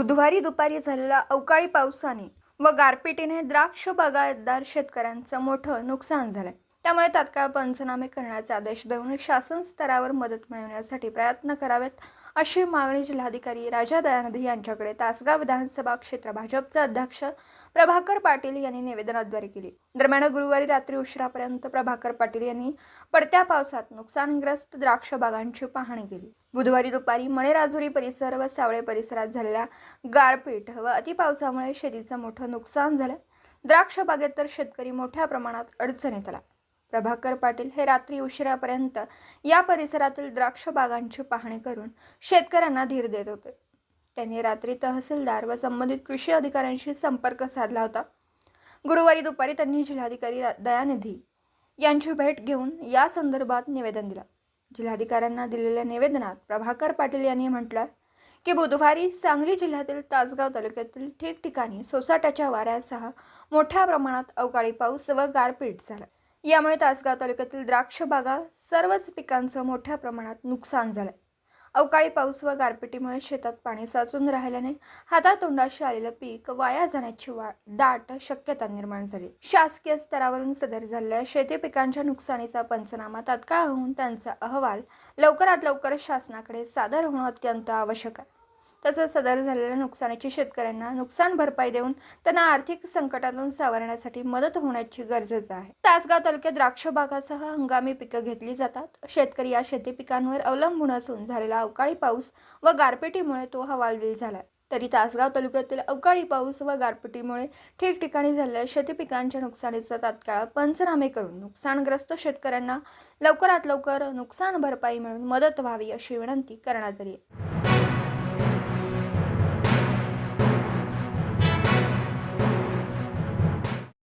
बुधवारी दुपारी झालेल्या अवकाळी पावसाने व गारपिटीने द्राक्ष बागायतदार शेतकऱ्यांचं मोठं नुकसान झालंय. त्यामुळे तात्काळ पंचनामे करण्याचे आदेश देऊन शासन स्तरावर मदत मिळवण्यासाठी प्रयत्न करावेत अशी मागणी जिल्हाधिकारी राजा दयानिधी यांच्याकडे तासगाव विधानसभा क्षेत्र भाजपचे अध्यक्ष प्रभाकर पाटील यांनी निवेदनाद्वारे केली. दरम्यान गुरुवारी रात्री उशिरापर्यंत प्रभाकर पाटील यांनी पडत्या पावसात नुकसानग्रस्त द्राक्ष बागांची पाहणी केली. बुधवारी दुपारी मणेराजुरी परिसर व सावळे परिसरात झालेल्या गारपीट व अतिपावसामुळे शेतीचं मोठं नुकसान झालं. द्राक्ष बागेत तर शेतकरी मोठ्या प्रमाणात अडचणीत आला. प्रभाकर पाटील हे रात्री उशिरापर्यंत या परिसरातील द्राक्ष बागांची पाहणी करून शेतकऱ्यांना धीर देत होते. त्यांनी रात्री तहसीलदार व संबंधित कृषी अधिकाऱ्यांशी संपर्क साधला होता. गुरुवारी दुपारी त्यांनी जिल्हाधिकारी दयानिधी यांची भेट घेऊन या संदर्भात निवेदन दिलं. जिल्हाधिकाऱ्यांना दिलेल्या निवेदनात प्रभाकर पाटील यांनी म्हटलं की बुधवारी सांगली जिल्ह्यातील तासगाव तालुक्यातील ठिकठिकाणी सोसाट्याच्या वाऱ्यासह मोठ्या प्रमाणात अवकाळी पाऊस व गारपीट झाला. यामुळे तासगाव तालुक्यातील द्राक्ष बागा सर्वच पिकांचं मोठ्या प्रमाणात नुकसान झालं अवकाळी पाऊस व गारपिटीमुळे शेतात पाणी साचून राहिल्याने हातातोंडाशी आलेलं पीक वाया जाण्याची वा दाट शक्यता निर्माण झाली. शासकीय स्तरावरून सदर झालेल्या शेती पिकांच्या नुकसानीचा पंचनामा तात्काळ होऊन त्यांचा अहवाल लवकरात लवकर शासनाकडे सादर होणं अत्यंत आवश्यक आहे. तसंच सदर झालेल्या नुकसानीची शेतकऱ्यांना नुकसान भरपाई देऊन त्यांना आर्थिक संकटातून सावरण्यासाठी मदत होण्याची गरजेचं आहे. तासगाव तालुक्यात द्राक्ष बागासह हंगामी पिकं घेतली जातात. शेतकरी या शेती पिकांवर अवलंबून असून झालेला अवकाळी पाऊस व गारपिटीमुळे तो हवालदिल झाला तरी तासगाव तालुक्यातील अवकाळी पाऊस व गारपिटीमुळे ठिकठिकाणी झालेल्या शेती पिकांच्या नुकसानीचा तात्काळ पंचनामे करून नुकसानग्रस्त शेतकऱ्यांना लवकरात लवकर नुकसान भरपाई मिळून मदत व्हावी अशी विनंती करण्यात आली आहे.